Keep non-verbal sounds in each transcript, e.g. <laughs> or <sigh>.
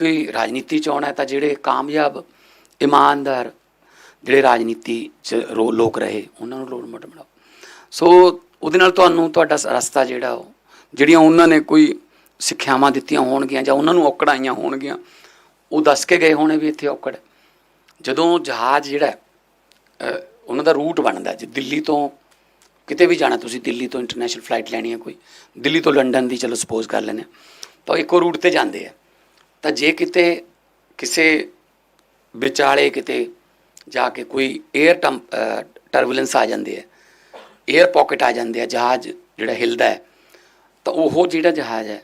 ਕੋਈ ਰਾਜਨੀਤੀ ਚ ਆਉਣਾ ਤਾਂ ਜਿਹੜੇ ਕਾਮਯਾਬ ਇਮਾਨਦਾਰ ਜਿਹੜੇ ਰਾਜਨੀਤੀ ਚ ਰੋ- ਲੋਕ ਰਹੇ, ਉਹਨਾਂ ਨੂੰ ਰੋਲ ਮਾਡਲ ਬਣਾਓ। ਸੋ ਉਹਦੇ ਨਾਲ ਤੁਹਾਨੂੰ ਤੁਹਾਡਾ ਸ- ਰਸਤਾ ਜਿਹੜਾ ਉਹ, ਜਿਹੜੀਆਂ ਉਹਨਾਂ ਨੇ ਕੋਈ ਸਿੱਖਿਆਵਾਂ ਦਿੱਤੀਆਂ ਹੋਣਗੀਆਂ ਜਾਂ ਉਹਨਾਂ ਨੂੰ ਔਕੜਾਈਆਂ ਹੋਣਗੀਆਂ, ਉਹ ਦੱਸ ਕੇ ਗਏ ਹੋਣੇ ਵੀ ਇੱਥੇ ਔਕੜ। ਜਦੋਂ ਜਹਾਜ਼ ਜਿਹੜਾ ਉਹਨਾਂ ਦਾ ਰੂਟ ਬਣਦਾ ਜੇ ਦਿੱਲੀ ਤੋਂ ਕਿਤੇ ਵੀ ਜਾਣਾ, ਤੁਸੀਂ ਦਿੱਲੀ ਤੋਂ ਇੰਟਰਨੈਸ਼ਨਲ ਫਲਾਈਟ ਲੈਣੀ ਹੈ ਕੋਈ, ਦਿੱਲੀ ਤੋਂ ਲੰਡਨ ਦੀ ਚਲੋ ਸਪੋਜ਼ ਕਰ ਲੈਂਦੇ ਹਾਂ। ਤਾਂ ਉਹ ਇੱਕੋ ਰੂਟ ਤੇ ਜਾਂਦੇ ਆ। ਤਾਂ ਜੇ ਕਿਤੇ ਕਿਸੇ ਵਿਚਾਲੇ ਕਿਤੇ ਜਾ ਕੇ ਕੋਈ 에ਅਰ ਟਰਬੂਲੈਂਸ ਆ ਜਾਂਦੀ ਹੈ 에ਅਰ ਪਾਕਟ ਆ ਜਾਂਦੇ ਆ, ਜਹਾਜ਼ ਜਿਹੜਾ ਹਿਲਦਾ ਹੈ, ਤਾਂ ਉਹ ਜਿਹੜਾ ਜਹਾਜ਼ ਹੈ,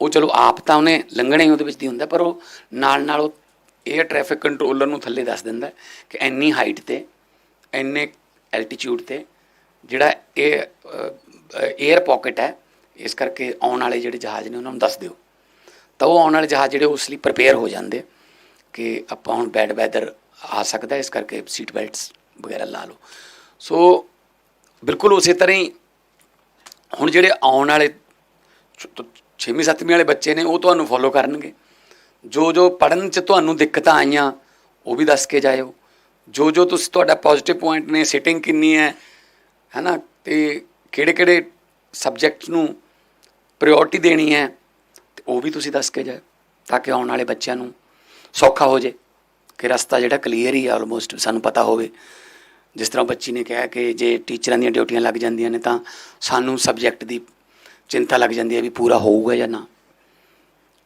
ਉਹ ਚਲੋ ਆਪ ਤਾਂ ਉਹਨੇ ਲੰਘਣਾ ਹੀ ਉਹਦੇ ਵਿੱਚ ਦੀ ਹੁੰਦਾ, ਪਰ ਉਹ ਨਾਲ ਨਾਲ ਉਹ 에ਅਰ ਟ੍ਰੈਫਿਕ ਕੰਟਰੋਲਰ ਨੂੰ ਥੱਲੇ ਦੱਸ ਦਿੰਦਾ ਕਿ ਇੰਨੀ ਹਾਈਟ ਤੇ, ਇੰਨੇ ਐਲਟੀਟਿਊਡ ਤੇ ਜਿਹੜਾ ਇਹ 에ਅਰ ਪਾਕਟ ਹੈ, ਇਸ ਕਰਕੇ ਆਉਣ ਵਾਲੇ ਜਿਹੜੇ ਜਹਾਜ਼ ਨੇ ਉਹਨਾਂ ਨੂੰ ਦੱਸ ਦਿਓ। ਤਾਂ ਉਹ ਆਉਣ ਵਾਲੇ ਜਹਾਜ਼ ਜਿਹੜੇ ਉਸ ਲਈ ਪ੍ਰਪੇਅਰ ਹੋ ਜਾਂਦੇ ਕਿ ਆਪਾਂ ਹੁਣ ਬੈਡ ਵੈਦਰ ਆ ਸਕਦਾ ਇਸ ਕਰਕੇ ਸੀਟ ਬੈਲਟਸ ਵਗੈਰਾ ਲਾ ਲਓ। ਸੋ ਬਿਲਕੁਲ ਉਸੇ ਤਰ੍ਹਾਂ ਹੀ ਹੁਣ ਜਿਹੜੇ ਆਉਣ ਵਾਲੇ 6ਵੀਂ 7ਵੀਂ ਵਾਲੇ ਬੱਚੇ ਨੇ ਉਹ ਤੁਹਾਨੂੰ ਫੋਲੋ ਕਰਨਗੇ। ਜੋ ਜੋ ਪੜਨ ਚ ਤੁਹਾਨੂੰ ਦਿੱਕਤਾਂ ਆਈਆਂ, ਉਹ ਵੀ ਦੱਸ ਕੇ ਜਾਇਓ। ਜੋ ਜੋ ਤੁਸੀਂ ਤੁਹਾਡਾ ਪੋਜ਼ਿਟਿਵ ਪੁਆਇੰਟ ਨੇ ਸਿਟਿੰਗ ਕਿੰਨੀ ਹੈ, ਹੈਨਾ, ਤੇ ਕਿਹੜੇ ਕਿਹੜੇ ਸਬਜੈਕਟ ਨੂੰ ਪ੍ਰਾਇੋਰਟੀ ਦੇਣੀ ਹੈ ਉਹ ਵੀ ਤੁਸੀਂ ਦੱਸ ਕੇ ਜਾਓ ਤਾਂ ਕਿ ਆਉਣ ਵਾਲੇ ਬੱਚਿਆਂ ਨੂੰ ਸੌਖਾ ਹੋ ਜੇ, ਕਿ ਰਸਤਾ ਜਿਹੜਾ ਕਲੀਅਰ ਹੀ ਹੈ ਆਲਮੋਸਟ ਸਾਨੂੰ ਪਤਾ ਹੋਵੇ। ਜਿਸ ਤਰ੍ਹਾਂ ਬੱਚੀ ਨੇ ਕਿਹਾ ਕਿ ਜੇ ਟੀਚਰਾਂ ਦੀਆਂ ਡਿਊਟੀਆਂ ਲੱਗ ਜਾਂਦੀਆਂ ਨੇ, ਤਾਂ ਸਾਨੂੰ ਸਬਜੈਕਟ ਦੀ ਚਿੰਤਾ ਲੱਗ ਜਾਂਦੀ ਹੈ ਵੀ ਪੂਰਾ ਹੋਊਗਾ ਜਾਂ ਨਾ।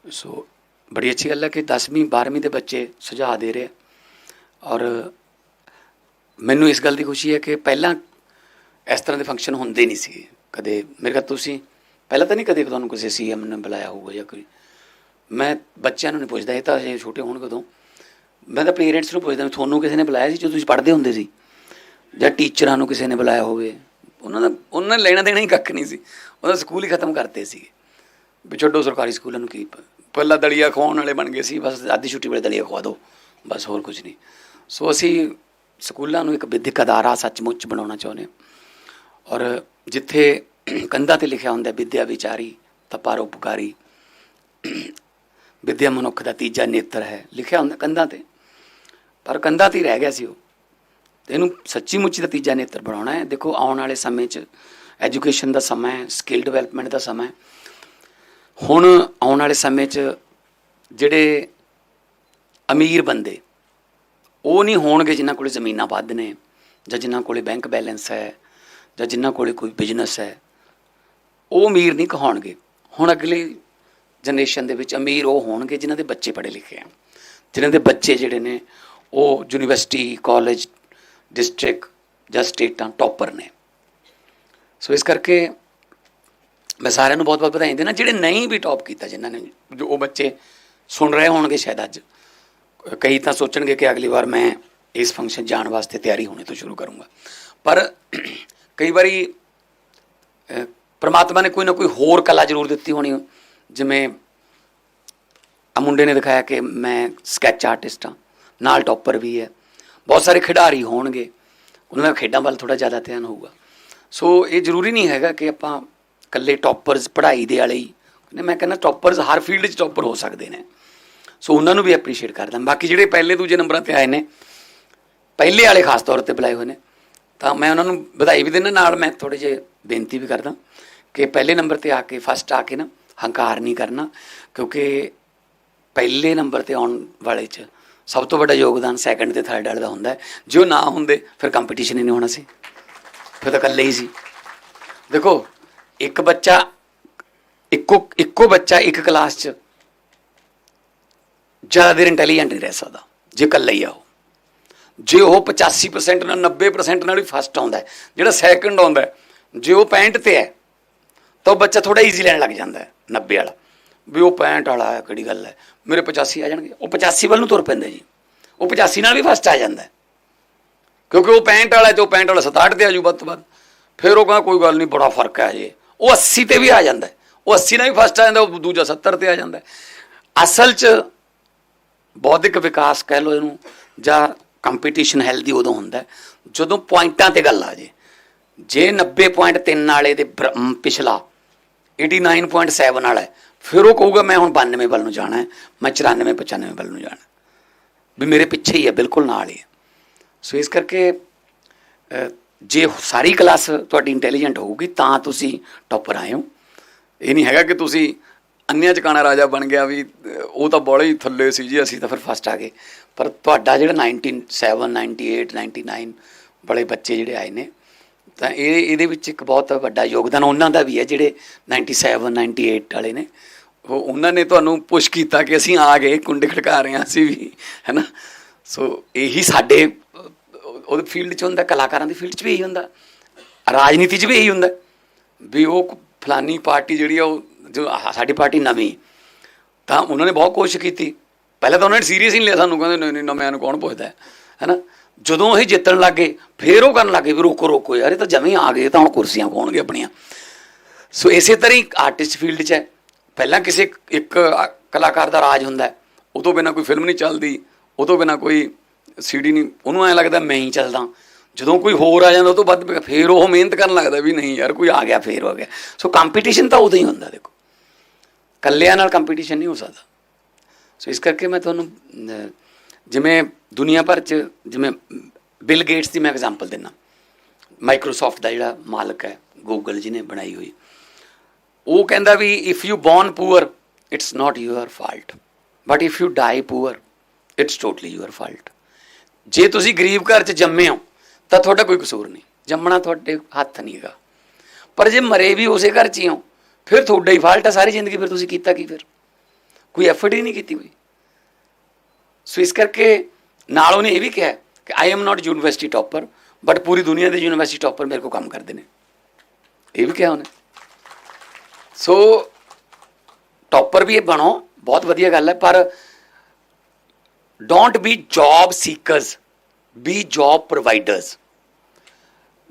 ਸੋ ਬੜੀ ਅੱਛੀ ਗੱਲ ਹੈ ਕਿ 10ਵੀਂ 12ਵੀਂ ਦੇ ਬੱਚੇ ਸੁਝਾਅ ਦੇ ਰਹੇ ਔਰ ਮੈਨੂੰ ਇਸ ਗੱਲ ਦੀ ਖੁਸ਼ੀ ਹੈ ਕਿ ਪਹਿਲਾਂ ਇਸ ਤਰ੍ਹਾਂ ਦੇ ਫੰਕਸ਼ਨ ਹੁੰਦੇ ਨਹੀਂ ਸੀ। ਕਦੇ ਮੇਰੇ ਖਿਆਲ ਤੁਸੀਂ ਪਹਿਲਾਂ ਤਾਂ ਨਹੀਂ ਕਦੇ ਤੁਹਾਨੂੰ ਕਿਸੇ ਸੀਐਮ ਨੇ ਬੁਲਾਇਆ ਹੋਊਗਾ ਜਾਂ ਕੋਈ। ਮੈਂ ਬੱਚਿਆਂ ਨੂੰ ਨਹੀਂ ਪੁੱਛਦਾ, ਇਹ ਤਾਂ ਅਜੇ ਛੋਟੇ ਹੋਣ ਕਦੋਂ ਮੈਂ ਤਾਂ ਪੇਰੈਂਟਸ ਨੂੰ ਪੁੱਛਦਾ ਵੀ ਤੁਹਾਨੂੰ ਕਿਸੇ ਨੇ ਬੁਲਾਇਆ ਸੀ ਜਦੋਂ ਤੁਸੀਂ ਪੜ੍ਹਦੇ ਹੁੰਦੇ ਸੀ? ਜਾਂ ਟੀਚਰਾਂ ਨੂੰ ਕਿਸੇ ਨੇ ਬੁਲਾਇਆ ਹੋਵੇ? ਉਹਨਾਂ ਦਾ ਉਹਨਾਂ ਨੇ ਲੈਣਾ ਦੇਣਾ ਹੀ ਕੱਖ ਨਹੀਂ ਸੀ। ਉਹਨਾਂ ਸਕੂਲ ਹੀ ਖਤਮ ਕਰਤੇ ਸੀਗੇ। ਵੀ ਛੱਡੋ ਸਰਕਾਰੀ ਸਕੂਲਾਂ ਨੂੰ ਕੀ ਪਹਿਲਾਂ ਦਲੀਆ ਖਵਾਉਣ ਵਾਲੇ ਬਣ ਗਏ ਸੀ, ਬਸ ਅੱਧੀ ਛੁੱਟੀ ਵੇਲੇ ਦਲੀਆ ਖਵਾ ਦਿਓ ਬਸ ਹੋਰ ਕੁਝ ਨਹੀਂ। ਸੋ ਅਸੀਂ ਸਕੂਲਾਂ ਨੂੰ ਇੱਕ ਵਿਦਿਅਕ ਅਦਾਰਾ ਸੱਚਮੁੱਚ ਬਣਾਉਣਾ ਚਾਹੁੰਦੇ ਔਰ ਜਿੱਥੇ ਕੰਧਾਂ ਤੇ ਲਿਖਿਆ ਹੁੰਦਾ ਵਿਦਿਆ ਵਿਚਾਰੀ ਤਾਂ ਪਰਉਪਕਾਰੀ ਵਿਦਿਆ ਮਨੁੱਖ ਦਾ ਤੀਜਾ ਨੇਤਰ ਹੈ। ਲਿਖਿਆ ਹੁੰਦਾ ਕੰਧਾਂ ਤੇ। ਪਰ ਕੰਧਾਂ ਤੇ ਹੀ ਰਹਿ ਗਿਆ ਸੀ ਉਹ। ਤੇ ਇਹਨੂੰ ਸੱਚੀ ਮੁੱਚੀ ਦਾ ਤੀਜਾ ਨੇਤਰ ਬਣਾਉਣਾ ਹੈ। ਦੇਖੋ, ਆਉਣ ਵਾਲੇ ਸਮੇਂ 'ਚ ਐਜੂਕੇਸ਼ਨ ਦਾ ਸਮਾਂ ਹੈ, ਸਕਿੱਲ ਡਿਵੈਲਪਮੈਂਟ ਦਾ ਸਮਾਂ ਹੈ। ਹੁਣ ਆਉਣ ਵਾਲੇ ਸਮੇਂ 'ਚ ਜਿਹੜੇ ਅਮੀਰ ਬੰਦੇ, ਉਹ ਨਹੀਂ ਹੋਣਗੇ ਜਿਨ੍ਹਾਂ ਕੋਲੇ ਜ਼ਮੀਨਾਂ ਵੱਧ ਨੇ, ਜਾਂ ਜਿਨ੍ਹਾਂ ਕੋਲੇ ਬੈਂਕ ਬੈਲੈਂਸ ਹੈ, ਜਾਂ ਜਿਨ੍ਹਾਂ ਕੋਲੇ ਕੋਈ ਬਿਜ਼ਨਸ ਹੈ। ਉਹ ਅਮੀਰ ਨਹੀਂ ਕਹਾਉਣਗੇ। ਹੁਣ ਅਗਲੀ ਜਨਰੇਸ਼ਨ ਦੇ ਵਿੱਚ ਅਮੀਰ ਉਹ ਹੋਣਗੇ ਜਿਨ੍ਹਾਂ ਦੇ ਬੱਚੇ ਪੜ੍ਹੇ ਲਿਖੇ ਆ। ਜਿਨ੍ਹਾਂ ਦੇ ਬੱਚੇ ਜਿਹੜੇ ਨੇ, ਉਹ ਯੂਨੀਵਰਸਿਟੀ ਕਾਲਜ ਡਿਸਟ੍ਰਿਕਟ ਜਾਂ ਸਟੇਟਾਂ ਟੌਪਰ ਨੇ। ਸੋ ਇਸ ਕਰਕੇ ਮੈਂ ਸਾਰਿਆਂ ਨੂੰ ਬਹੁਤ ਬਹੁਤ ਵਧਾਈ ਦੇਣਾ ਜਿਹੜੇ ਨਹੀਂ ਵੀ ਟੌਪ ਕੀਤਾ, ਜਿਨ੍ਹਾਂ ਨੇ ਜੋ ਉਹ ਬੱਚੇ ਸੁਣ ਰਹੇ ਹੋਣਗੇ ਸ਼ਾਇਦ ਅੱਜ, ਕਈ ਤਾਂ ਸੋਚਣਗੇ ਕਿ ਅਗਲੀ ਵਾਰ ਮੈਂ ਇਸ ਫੰਕਸ਼ਨ ਜਾਣ ਵਾਸਤੇ ਤਿਆਰੀ ਹੋਣੇ ਤੋਂ ਸ਼ੁਰੂ ਕਰੂੰਗਾ। ਪਰ ਕਈ ਵਾਰੀ ਪ੍ਰਮਾਤਮਾ ਨੇ ਕੋਈ ਨਾ ਕੋਈ ਹੋਰ ਕਲਾ ਜ਼ਰੂਰ ਦਿੱਤੀ ਹੋਣੀ ਜਿਵੇਂ ਆ ਮੁੰਡੇ ਨੇ ਦਿਖਾਇਆ ਕਿ ਮੈਂ ਸਕੈਚ ਆਰਟਿਸਟ ਹਾਂ, ਨਾਲ ਟੌਪਰ ਵੀ ਹੈ। ਬਹੁਤ ਸਾਰੇ ਖਿਡਾਰੀ ਹੋਣਗੇ। ਉਹਨਾਂ ਦਾ ਖੇਡਾਂ ਵੱਲ ਥੋੜਾ ਜ਼ਿਆਦਾ ਧਿਆਨ ਹੋਊਗਾ। ਸੋ ਇਹ ਜ਼ਰੂਰੀ ਨਹੀਂ ਹੈਗਾ ਕਿ ਆਪਾਂ ਇਕੱਲੇ ਟੌਪਰਸ ਪੜ੍ਹਾਈ ਦੇ ਵਾਲੇ ਹੀ ਨੇ ਮੈਂ ਕਹਿੰਦਾ ਟੌਪਰਸ ਹਰ ਫੀਲਡ 'ਚ ਟੌਪਰ ਹੋ ਸਕਦੇ ਨੇ। ਸੋ ਉਹਨਾਂ ਨੂੰ ਵੀ ਐਪਰੀਸ਼ੀਏਟ ਕਰਦਾ ਬਾਕੀ ਜਿਹੜੇ ਪਹਿਲੇ ਦੂਜੇ ਨੰਬਰਾਂ ਤੇ ਆਏ ਨੇ, ਪਹਿਲੇ ਵਾਲੇ ਖਾਸ ਤੌਰ ਤੇ ਬੁਲਾਏ ਹੋਏ ਨੇ, ਤਾਂ ਮੈਂ ਉਹਨਾਂ ਨੂੰ ਵਧਾਈ ਵੀ ਦਿੰਦਾ, ਨਾਲ ਮੈਂ ਥੋੜੇ ਜਿਹੇ ਬੇਨਤੀ ਵੀ ਕਰਦਾ। ਕਿ ਪਹਿਲੇ ਨੰਬਰ ਤੇ ਆ ਕੇ ਫਸਟ ਆ ਕੇ ਨਾ ਹੰਕਾਰ ਨਹੀਂ ਕਰਨਾ, ਕਿਉਂਕਿ ਪਹਿਲੇ ਨੰਬਰ ਤੇ ਆਉਣ ਵਾਲੇ ਚ ਸਭ ਤੋਂ ਵੱਡਾ ਯੋਗਦਾਨ ਸੈਕੰਡ ਤੇ ਥਰਡ ਵਾਲੇ ਦਾ ਹੁੰਦਾ ਹੈ। ਜੇ ਉਹ ਨਾ ਹੁੰਦੇ, ਫਿਰ ਕੰਪੀਟੀਸ਼ਨ ਹੀ ਨਹੀਂ ਹੋਣਾ ਸੀ। ਫਿਰ ਤਾਂ ਇਕੱਲੇ ਹੀ ਸੀ। ਦੇਖੋ, ਇੱਕ ਬੱਚਾ, ਇੱਕੋ ਇੱਕੋ ਬੱਚਾ ਇੱਕ ਕਲਾਸ 'ਚ ਜ਼ਿਆਦਾ ਦੇਰ ਇੰਟੈਲੀਜੈਂਟ ਨਹੀਂ ਰਹਿ ਸਕਦਾ, ਜੇ ਇਕੱਲਾ ਹੀ ਆ ਉਹ। ਜੇ ਉਹ 85% ਨਾਲ 90% ਨਾਲ ਵੀ ਫਸਟ ਆਉਂਦਾ ਜਿਹੜਾ ਸੈਕੰਡ ਆਉਂਦਾ ਜੇ ਉਹ 65 ਤੇ ਹੈ ਤਾਂ ਉਹ ਬੱਚਾ ਥੋੜਾ ਈਜ਼ੀ ਲੈਣ ਲੱਗ ਜਾਂਦਾ ਹੈ 90 ਵਾਲਾ। ਵੀ ਉਹ 65 ਵਾਲਾ ਹੈ, ਕਿਹੜੀ ਗੱਲ ਹੈ? ਮੇਰੇ 85 ਆ ਜਾਣਗੇ। ਉਹ 85 ਵੱਲ ਨੂੰ ਤੁਰ ਪੈਂਦੇ ਜੀ। ਉਹ 85 ਨਾਲ ਵੀ ਫਸਟ ਆ ਜਾਂਦਾ ਕਿਉਂਕਿ ਉਹ 65 ਵਾਲਾ ਹੈ ਤੇ ਉਹ 65 ਵਾਲਾ 67 ਤੇ ਆ ਜੂ ਵੱਧ ਤੋਂ ਵੱਧ। ਫਿਰ ਉਹ ਕਹਿੰਦਾ ਕੋਈ ਗੱਲ ਨਹੀਂ, ਬੜਾ ਫ਼ਰਕ ਹੈ ਜੀ। ਉਹ 80 ਤੇ ਵੀ ਆ ਜਾਂਦਾ ਉਹ 80 ਨਾਲ ਵੀ ਫਸਟ ਆ ਜਾਂਦਾ, ਉਹ ਦੂਜਾ 70 ਤੇ ਆ ਜਾਂਦਾ ਅਸਲ 'ਚ ਬੌਧਿਕ ਵਿਕਾਸ ਕਹਿ ਲਓ ਇਹਨੂੰ, ਜਾਂ ਕੰਪੀਟੀਸ਼ਨ ਹੈਲਦੀ ਉਦੋਂ ਹੁੰਦਾ ਜਦੋਂ ਪੁਆਇੰਟਾਂ ਤੇ ਗੱਲ ਆ ਜੇ। ਜੇ 90.3 ਵਾਲੇ ਦੇ ਬਰ- ਪਿਛਲਾ 89.7 ਵਾਲਾ ਹੈ। ਫਿਰ ਉਹ ਕਹੂਗਾ, ਮੈਂ ਹੁਣ 92 ਵੱਲ ਨੂੰ ਜਾਣਾ ਹੈ, ਮੈਂ 94 95 ਵੱਲ ਨੂੰ ਜਾਣਾ ਵੀ ਮੇਰੇ ਪਿੱਛੇ ਹੀ ਹੈ, ਬਿਲਕੁਲ ਨਾਲ ਹੀ ਹੈ। ਸੋ ਇਸ ਕਰਕੇ ਜੇ ਸਾਰੀ ਕਲਾਸ ਤੁਹਾਡੀ ਇੰਟੈਲੀਜੈਂਟ ਹੋਊਗੀ, ਤਾਂ ਤੁਸੀਂ ਟੌਪਰ ਆਏ ਹੋ। ਇਹ ਨਹੀਂ ਹੈਗਾ ਕਿ ਤੁਸੀਂ ਅੰਨਿਆਂ ਚਕਾਣਾ ਰਾਜਾ ਬਣ ਗਿਆ ਵੀ ਉਹ ਤਾਂ ਬੜੇ ਹੀ ਥੱਲੇ ਸੀ ਜੀ, ਅਸੀਂ ਤਾਂ ਫਿਰ ਫਸਟ ਆ ਗਏ। ਪਰ ਤੁਹਾਡਾ ਜਿਹੜਾ 97 98 99 ਬੜੇ ਬੱਚੇ ਜਿਹੜੇ ਆਏ ਨੇ ਤਾਂ ਇਹ ਇਹਦੇ ਵਿੱਚ ਇੱਕ ਬਹੁਤ ਵੱਡਾ ਯੋਗਦਾਨ ਉਹਨਾਂ ਦਾ ਵੀ ਹੈ ਜਿਹੜੇ 97 98 ਵਾਲੇ ਨੇ। ਉਹ ਉਹਨਾਂ ਨੇ ਤੁਹਾਨੂੰ ਪੁਸ਼ ਕੀਤਾ ਕਿ ਅਸੀਂ ਆ ਗਏ ਕੁੰਡੇ ਖੜਕਾ ਰਹੇ ਹਾਂ ਅਸੀਂ ਵੀ ਹੈਨਾ? ਸੋ ਇਹੀ ਸਾਡੇ ਅਹ, ਉਹਦੇ ਫੀਲਡ 'ਚ ਹੁੰਦਾ ਕਲਾਕਾਰਾਂ ਦੀ ਫੀਲਡ 'ਚ ਵੀ ਇਹੀ ਹੁੰਦਾ। ਰਾਜਨੀਤੀ 'ਚ ਵੀ ਇਹੀ ਹੁੰਦਾ। ਵੀ ਉਹ ਫਲਾਨੀ ਪਾਰਟੀ ਜਿਹੜੀ ਆ ਉਹ ਜੋ ਸਾਡੀ ਪਾਰਟੀ ਨਵੀਂ ਤਾਂ ਉਹਨਾਂ ਨੇ ਬਹੁਤ ਕੋਸ਼ਿਸ਼ ਕੀਤੀ। ਪਹਿਲਾਂ ਤਾਂ ਉਹਨਾਂ ਨੇ ਸੀਰੀਅਸ ਹੀ ਨਹੀਂ ਲਿਆ ਸਾਨੂੰ ਕਹਿੰਦੇ ਨਹੀਂ ਨਹੀਂ ਨਵਿਆਂ ਨੂੰ ਕੌਣ ਪੁੱਛਦਾ ਹੈ ਹੈਨਾ? ਜਦੋਂ ਇਹ ਜਿੱਤਣ ਲੱਗੇ, ਫੇਰ ਉਹ ਕਰਨ ਲੱਗੇ ਵੀ ਰੋਕੋ ਰੋਕੋ ਯਾਰ, ਇਹ ਤਾਂ ਜਮੇ ਆ ਗਏ ਤਾਂ ਹੁਣ ਕੁਰਸੀਆਂ ਪਾਉਣਗੇ ਆਪਣੀਆਂ। ਸੋ ਇਸੇ ਤਰ੍ਹਾਂ ਹੀ ਆਰਟਿਸਟ ਫੀਲਡ 'ਚ ਹੈ। ਪਹਿਲਾਂ ਕਿਸੇ ਇੱਕ ਕਲਾਕਾਰ ਦਾ ਰਾਜ ਹੁੰਦਾ ਉਹ ਤੋਂ ਬਿਨਾ ਕੋਈ ਫਿਲਮ ਨਹੀਂ ਚੱਲਦੀ, ਉਹ ਤੋਂ ਬਿਨਾ ਕੋਈ ਸੀਡੀ ਨਹੀਂ। ਉਹਨੂੰ ਐ ਲੱਗਦਾ ਮੈਂ ਹੀ ਚੱਲਦਾ। ਜਦੋਂ ਕੋਈ ਹੋਰ ਆ ਜਾਂਦਾ, ਉਹ ਤੋਂ ਵੱਧ ਫੇਰ ਉਹ ਮਿਹਨਤ ਕਰਨ ਲੱਗਦਾ ਵੀ ਨਹੀਂ ਯਾਰ, ਕੋਈ ਆ ਗਿਆ, ਫੇਰ ਹੋ ਗਿਆ। ਸੋ ਕੰਪੀਟੀਸ਼ਨ ਤਾਂ ਉਦੋਂ ਹੀ ਹੁੰਦਾ, ਦੇਖੋ। ਕੱਲਿਆਂ ਨਾਲ ਕੰਪੀਟੀਸ਼ਨ ਨਹੀਂ ਹੋ ਸਕਦਾ। ਸੋ ਇਸ ਕਰਕੇ ਮੈਂ ਤੁਹਾਨੂੰ ਜਿਵੇਂ ਦੁਨੀਆ ਭਰ ਚ ਜਿਵੇਂ ਬਿਲ ਗੇਟਸ ਦੀ ਮੈਂ ਐਗਜ਼ਾਮਪਲ ਦਿੰਨਾ ਮਾਈਕਰੋਸਾਫਟ ਦਾ ਜਿਹੜਾ ਮਾਲਕ ਹੈ ਗੂਗਲ ਜੀ ਨੇ ਬਣਾਈ ਹੋਈ। ਉਹ ਕਹਿੰਦਾ ਵੀ if you born poor it's not your fault but if you die poor it's totally your fault ਜੇ ਤੁਸੀਂ ਗਰੀਬ ਘਰ 'ਚ ਜੰਮੇ ਹੋ, ਤਾਂ ਤੁਹਾਡਾ ਕੋਈ ਕਸੂਰ ਨਹੀਂ। ਜੰਮਣਾ ਤੁਹਾਡੇ ਹੱਥ ਨਹੀਂ ਹੈਗਾ। ਪਰ ਜੇ ਮਰੇ ਵੀ ਉਸੇ ਘਰ 'ਚ ਹੀ ਹੋ, ਫਿਰ ਤੁਹਾਡਾ ਹੀ ਫਾਲਟ ਹੈ, ਸਾਰੀ ਜ਼ਿੰਦਗੀ ਫਿਰ ਤੁਸੀਂ ਕੀਤਾ ਕੀ ਫਿਰ? ਕੋਈ ਐਫਰਟ ਹੀ ਨਹੀਂ ਕੀਤੀ ਕੋਈ ਸੋ ਇਸ ਕਰਕੇ ਨਾਲ ਉਹਨੇ ਇਹ ਵੀ ਕਿਹਾ ਕਿ I am not university topper but ਪੂਰੀ ਦੁਨੀਆ ਦੇ ਯੂਨੀਵਰਸਿਟੀ ਟੌਪਰ ਮੇਰੇ ਕੋਲ ਕੰਮ ਕਰਦੇ ਨੇ। ਇਹ ਵੀ ਕਿਹਾ ਉਹਨੇ। ਸੋ ਟੌਪਰ ਵੀ ਇਹ ਬਣੋ, ਬਹੁਤ ਵਧੀਆ ਗੱਲ ਹੈ, ਪਰ don't be job seekers be job providers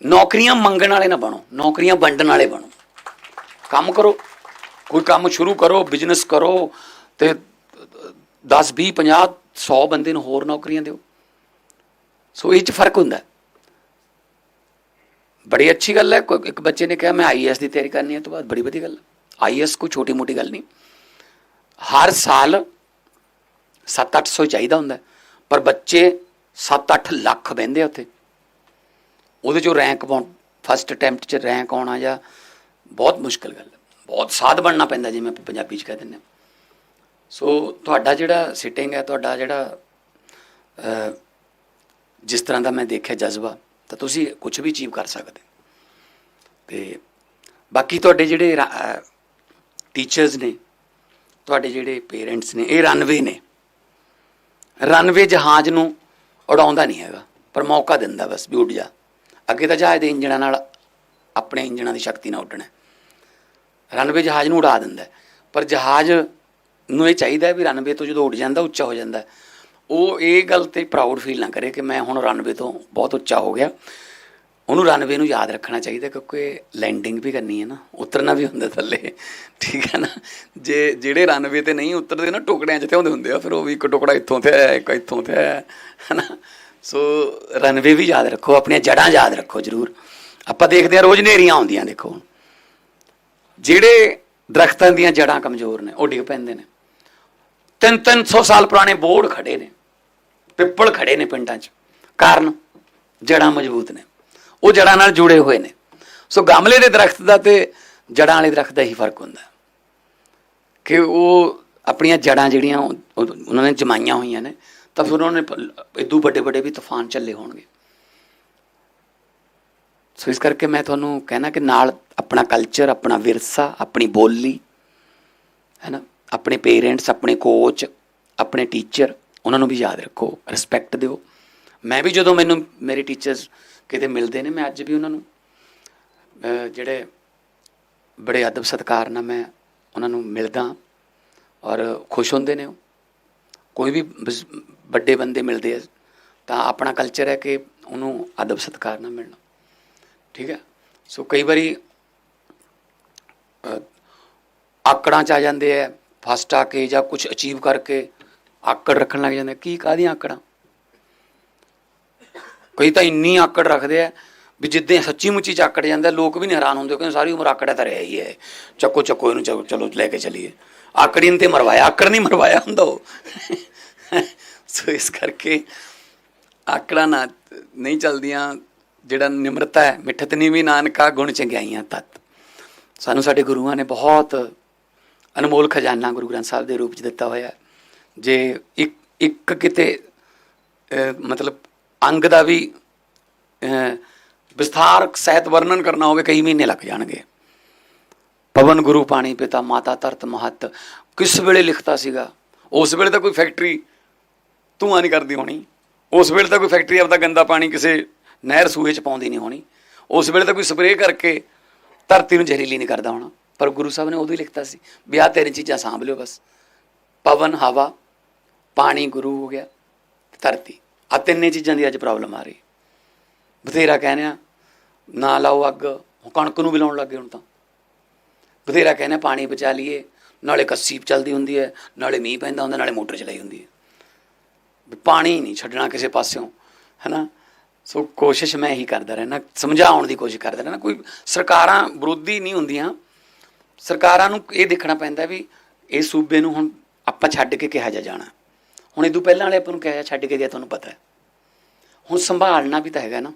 ਨੌਕਰੀਆਂ ਮੰਗਣ ਵਾਲੇ ਨਾ ਬਣੋ, ਨੌਕਰੀਆਂ ਵੰਡਣ ਵਾਲੇ ਬਣੋ। ਕੰਮ ਕਰੋ, ਕੋਈ ਕੰਮ ਸ਼ੁਰੂ ਕਰੋ ਬਿਜ਼ਨਸ ਕਰੋ ਤੇ 10 20 50 100 ਬੰਦੇ ਨੂੰ ਹੋਰ ਨੌਕਰੀਆਂ ਦਿਓ। ਸੋ ਇਹ ਚ ਫ਼ਰਕ ਹੁੰਦਾ। ਬੜੀ ਅੱਛੀ ਗੱਲ ਹੈ, ਕੋਈ ਇੱਕ ਬੱਚੇ ਨੇ ਕਿਹਾ, ਮੈਂ ਆਈਐਸ ਦੀ ਤਿਆਰੀ ਕਰਨੀ ਹੈ। ਤੋਂ ਬਾਅਦ ਬੜੀ ਵਧੀਆ ਗੱਲ ਆਈਐਸ ਕੋਈ ਛੋਟੀ ਮੋਟੀ ਗੱਲ ਨਹੀਂ। ਹਰ ਸਾਲ 7-800 ਚਾਹੀਦਾ ਹੁੰਦਾ ਪਰ ਬੱਚੇ 7-8 ਲੱਖ ਬਹਿੰਦੇ ਆ ਉੱਥੇ। ਉਹਦੇ ਚੋਂ ਰੈਂਕ ਪਾਉਣ ਫਸਟ ਅਟੈਂਪਟ ਚ ਰੈਂਕ ਆਉਣਾ ਜਾਂ ਬਹੁਤ ਮੁਸ਼ਕਲ ਗੱਲ ਹੈ। ਬਹੁਤ ਸਾਧ ਬਣਨਾ ਪੈਂਦਾ, ਜਿਵੇਂ ਆਪਾਂ ਪੰਜਾਬੀ ਚ ਕਹਿ ਦਿੰਦੇ ਹਾਂ। ਸੋ ਤੁਹਾਡਾ ਜਿਹੜਾ ਸਿਟਿੰਗ ਹੈ, ਤੁਹਾਡਾ ਜਿਹੜਾ ਜਿਸ ਤਰ੍ਹਾਂ ਦਾ ਮੈਂ ਦੇਖਿਆ ਜਜ਼ਬਾ, ਤਾਂ ਤੁਸੀਂ ਕੁਝ ਵੀ ਅਚੀਵ ਕਰ ਸਕਦੇ। ਤੇ ਬਾਕੀ ਤੁਹਾਡੇ ਜਿਹੜੇ ਟੀਚਰਸ ਨੇ, ਤੁਹਾਡੇ ਜਿਹੜੇ ਪੇਰੈਂਟਸ ਨੇ, ਇਹ ਰਨਵੇ ਨੇ। ਰਨਵੇ ਜਹਾਜ਼ ਨੂੰ ਉਡਾਉਂਦਾ ਨਹੀਂ ਹੈਗਾ, ਪਰ ਮੌਕਾ ਦਿੰਦਾ ਬਸ ਵੀ ਉੱਡ ਜਾ। ਅੱਗੇ ਤਾਂ ਜਹਾਜ਼ ਦੇ ਇੰਜਣਾਂ ਨਾਲ ਆਪਣੇ ਇੰਜਣਾਂ ਦੀ ਸ਼ਕਤੀ ਨਾਲ ਉੱਡਣਾ। ਰਨਵੇ ਜਹਾਜ਼ ਨੂੰ ਉਡਾ ਦਿੰਦਾ ਪਰ ਜਹਾਜ਼ ਨੂੰ ਇਹ ਚਾਹੀਦਾ ਵੀ ਰਨਵੇ ਤੋਂ ਜਦੋਂ ਉੱਡ ਜਾਂਦਾ, ਉੱਚਾ ਹੋ ਜਾਂਦਾ। ਉਹ ਇਹ ਗੱਲ ਤੇ ਪ੍ਰਾਊਡ ਫੀਲ ਨਾ ਕਰੇ ਕਿ ਮੈਂ ਹੁਣ ਰਨਵੇ ਤੋਂ ਬਹੁਤ ਉੱਚਾ ਹੋ ਗਿਆ। ਉਹਨੂੰ ਰਨਵੇ ਨੂੰ ਯਾਦ ਰੱਖਣਾ ਚਾਹੀਦਾ ਕਿਉਂਕਿ ਲੈਂਡਿੰਗ ਵੀ ਕਰਨੀ ਹੈ ਨਾ, ਉਤਰਨਾ ਵੀ ਹੁੰਦਾ ਥੱਲੇ। ਠੀਕ ਹੈ ਨਾ? ਜੇ, ਜਿਹੜੇ ਰਨਵੇ ਤੇ ਨਹੀਂ ਉਤਰਦੇ ਨਾ, ਟੁਕੜਿਆਂ 'ਚ ਤੇ ਹੁੰਦੇ ਹੁੰਦੇ ਆ, ਫਿਰ ਉਹ ਵੀ ਇੱਕ ਟੁਕੜਾ ਇੱਥੋਂ ਤੇ ਹੈ, ਇੱਕ ਇੱਥੋਂ ਤੇ ਹੈ ਨਾ ਸੋ ਰਨਵੇ ਵੀ ਯਾਦ ਰੱਖੋ, ਆਪਣੀਆਂ ਜੜ੍ਹਾਂ ਯਾਦ ਰੱਖੋ ਜ਼ਰੂਰ। ਆਪਾਂ ਦੇਖਦੇ ਆ ਰੋਜ਼ ਨੇਰੀਆਂ ਆਉਂਦੀਆਂ ਦੇਖੋ ਹੁਣ। ਜਿਹੜੇ ਦਰਖਤਾਂ ਦੀਆਂ ਜੜ੍ਹਾਂ ਕਮਜ਼ੋਰ ਨੇ, ਉਹ ਡਿੱਗ ਪੈਂਦੇ ਨੇ। ਤਿੰਨ ਤਿੰਨ ਸੌ ਸਾਲ ਪੁਰਾਣੇ ਬੋਰਡ ਖੜੇ ਨੇ, ਪਿੱਪਲ ਖੜੇ ਨੇ ਪਿੰਡਾਂ 'ਚ। ਕਾਰਨ ਜੜ੍ਹਾਂ ਮਜ਼ਬੂਤ ਨੇ। ਉਹ ਜੜ੍ਹਾਂ ਨਾਲ ਜੁੜੇ ਹੋਏ ਨੇ। ਸੋ ਗਮਲੇ ਦੇ ਦਰਖਤ ਦਾ ਤੇ ਜੜ੍ਹਾਂ ਵਾਲੇ ਦਰਖਤ ਦਾ ਹੀ ਫ਼ਰਕ ਹੁੰਦਾ। ਕਿ ਉਹ ਆਪਣੀਆਂ ਜੜ੍ਹਾਂ ਜਿਹੜੀਆਂ ਉਹਨਾਂ ਨੇ ਜਮਾਈਆਂ ਹੋਈਆਂ ਨੇ, ਤਾਂ ਫਿਰ ਉਹਨਾਂ ਨੇ ਇਦੋਂ ਵੱਡੇ ਵੱਡੇ ਵੀ ਤੂਫਾਨ ਚੱਲੇ ਹੋਣਗੇ। ਸੋ ਇਸ ਕਰਕੇ ਮੈਂ ਤੁਹਾਨੂੰ ਕਹਿਣਾ ਕਿ ਨਾਲ ਆਪਣਾ ਕਲਚਰ ਆਪਣਾ ਵਿਰਸਾ, ਆਪਣੀ ਬੋਲੀ, ਹੈ ਨਾ? ਆਪਣੇ ਪੇਰੈਂਟਸ ਆਪਣੇ ਕੋਚ ਆਪਣੇ ਟੀਚਰ ਉਹਨਾਂ ਨੂੰ ਵੀ ਯਾਦ ਰੱਖੋ ਰਿਸਪੈਕਟ ਦਿਓ। ਮੈਂ ਵੀ ਜਦੋਂ ਮੈਨੂੰ ਮੇਰੇ ਟੀਚਰਸ ਕਿਤੇ ਮਿਲਦੇ ਨੇ, ਮੈਂ ਅੱਜ ਵੀ ਉਹਨਾਂ ਨੂੰ ਜਿਹੜੇ ਬੜੇ ਅਦਬ ਸਤਿਕਾਰ ਨਾਲ ਮੈਂ ਉਹਨਾਂ ਨੂੰ ਮਿਲਦਾ ਔਰ ਖੁਸ਼ ਹੁੰਦੇ ਨੇ ਉਹ। ਕੋਈ ਵੀ ਵੱਡੇ ਬੰਦੇ ਮਿਲਦੇ ਆ, ਤਾਂ ਆਪਣਾ ਕਲਚਰ ਹੈ ਕਿ ਉਹਨੂੰ ਅਦਬ ਸਤਿਕਾਰ ਨਾਲ ਮਿਲਣਾ। ਠੀਕ ਹੈ? ਸੋ ਕਈ ਵਾਰੀ ਆਕੜਾਂ ਚ ਆ ਜਾਂਦੇ ਆ ਫਸਟ ਆ ਕੇ ਜਾਂ ਕੁਝ ਅਚੀਵ ਕਰਕੇ ਆਕੜ ਰੱਖਣ ਲੱਗ ਜਾਂਦੇ ਕੀ ਕਾਹਦੀਆਂ ਆਕੜਾਂ? ਕਈ ਤਾਂ ਇੰਨੀ ਆਕੜ ਰੱਖਦੇ ਆ ਵੀ ਜਿੱਦਾਂ ਸੱਚੀ ਮੁੱਚੀ ਚ ਆਕੜ ਜਾਂਦਾ, ਲੋਕ ਵੀ ਨਹੀਂ ਹੈਰਾਨ ਹੁੰਦੇ ਕਿ ਸਾਰੀ ਉਮਰ ਆਕੜਾ ਤਾਂ ਰਿਹਾ ਹੀ ਹੈ। ਚੱਕੋ ਚੱਕੋ ਇਹਨੂੰ, ਚਲੋ- ਲੈ ਕੇ ਚਲੀਏ। ਆਕੜੀ ਨੂੰ ਤੇ ਮਰਵਾਇਆ, ਆਕੜ ਨਹੀਂ ਮਰਵਾਇਆ ਹੁੰਦਾ ਉਹ। <laughs> ਸੋ ਇਸ ਕਰਕੇ ਆਕੜਾ ਨਾ, ਨਹੀਂ ਚਲਦੀਆਂ, ਜਿਹੜਾ ਨਿਮਰਤਾ ਹੈ, ਮਿੱਠਤ ਨਹੀਂ ਵੀ ਨਾਨਕਾ ਗੁਣ ਚੰਗਿਆਈਆਂ ਤਤ। ਸਾਨੂੰ ਸਾਡੇ ਗੁਰੂਆਂ ਨੇ ਬਹੁਤ ਅਨਮੋਲ ਖਜ਼ਾਨਾ ਗੁਰੂ ਗ੍ਰੰਥ ਸਾਹਿਬ ਦੇ ਰੂਪ ਚ ਦਿੱਤਾ ਹੋਇਆ। ਜੇ ਇੱਕ ਇੱਕ ਕਿਤੇ ਮਤਲਬ ਅੰਗ ਦਾ ਵੀ ਵਿਸਥਾਰ ਸਹਿਤ ਵਰਣਨ ਕਰਨਾ ਹੋਵੇ, ਕਈ ਮਹੀਨੇ ਲੱਗ ਜਾਣਗੇ। ਪਵਨ ਗੁਰੂ ਪਾਣੀ ਪਿਤਾ, ਮਾਤਾ ਧਰਤ ਮਹਤ। ਕਿਸ ਵੇਲੇ ਲਿਖਤਾ ਸੀਗਾ? ਉਸ ਵੇਲੇ ਤਾਂ ਕੋਈ ਫੈਕਟਰੀ ਧੂਆਂ ਨਹੀਂ ਕਰਦੀ ਹੋਣੀ। ਉਸ ਵੇਲੇ ਤਾਂ ਕੋਈ ਫੈਕਟਰੀ ਆਪਦਾ ਗੰਦਾ ਪਾਣੀ ਕਿਸੇ ਨਹਿਰ ਸੂਏ ਚ ਪਾਉਂਦੀ ਨਹੀਂ ਹੋਣੀ। ਉਸ ਵੇਲੇ ਤਾਂ ਕੋਈ ਸਪਰੇਅ ਕਰਕੇ ਧਰਤੀ ਨੂੰ ਜ਼ਹਿਰੀਲੀ ਨਹੀਂ ਕਰਦਾ ਹੋਣਾ। ਪਰ ਗੁਰੂ ਸਾਹਿਬ ਨੇ ਉਦੋਂ ਹੀ ਲਿਖਤਾ ਸੀ ਵੀ ਆਹ ਤਿੰਨ ਚੀਜ਼ਾਂ ਸਾਂਭ ਲਿਓ ਬਸ। ਪਵਨ ਹਵਾ ਪਾਣੀ ਗੁਰੂ ਹੋ ਗਿਆ ਤੇ ਧਰਤੀ। ਆ ਤਿੰਨੇ ਚੀਜ਼ਾਂ ਦੀ ਅੱਜ ਪ੍ਰੋਬਲਮ ਆ ਰਹੀ। ਬਥੇਰਾ ਕਹਿੰਦੇ ਆ ਨਾ ਲਾਓ ਅੱਗ ਉਹ ਕਣਕ ਨੂੰ ਵੀ ਲਾਉਣ ਲੱਗੇ ਹੁਣ ਤਾਂ। ਬਥੇਰਾ ਕਹਿੰਦੇ ਆ, ਪਾਣੀ ਬਚਾ ਲਈਏ ਨਾਲੇ ਕੱਸੀ ਚੱਲਦੀ ਹੁੰਦੀ ਹੈ ਨਾਲੇ ਮੀਂਹ ਪੈਂਦਾ ਹੁੰਦਾ ਨਾਲੇ ਮੋਟਰ ਚਲਾਈ ਹੁੰਦੀ ਹੈ। ਵੀ ਪਾਣੀ ਨਹੀਂ ਛੱਡਣਾ ਕਿਸੇ ਪਾਸਿਓਂ ਹੈਨਾ? ਸੋ ਕੋਸ਼ਿਸ਼ ਮੈਂ ਇਹੀ ਕਰਦਾ ਰਹਿਣਾ ਸਮਝਾਉਣ ਦੀ ਕੋਸ਼ਿਸ਼ ਕਰਦਾ ਰਹਿਣਾ ਕੋਈ ਸਰਕਾਰਾਂ ਵਿਰੋਧੀ ਨਹੀਂ ਹੁੰਦੀਆਂ। ਸਰਕਾਰਾਂ ਨੂੰ ਇਹ ਦੇਖਣਾ ਪੈਂਦਾ ਵੀ ਇਹ ਸੂਬੇ ਨੂੰ ਹੁਣ ਆਪਾਂ ਛੱਡ ਕੇ ਕਿਹਾ ਜਾ ਜਾਣਾ। ਹੁਣ ਇਹ ਤੋਂ ਪਹਿਲਾਂ ਵਾਲੇ ਆਪਾਂ ਨੂੰ ਕਿਹਾ ਛੱਡ ਕੇ ਗਿਆ, ਤੁਹਾਨੂੰ ਪਤਾ ਹੈ। ਹੁਣ ਸੰਭਾਲਣਾ ਵੀ ਤਾਂ ਹੈਗਾ ਨਾ।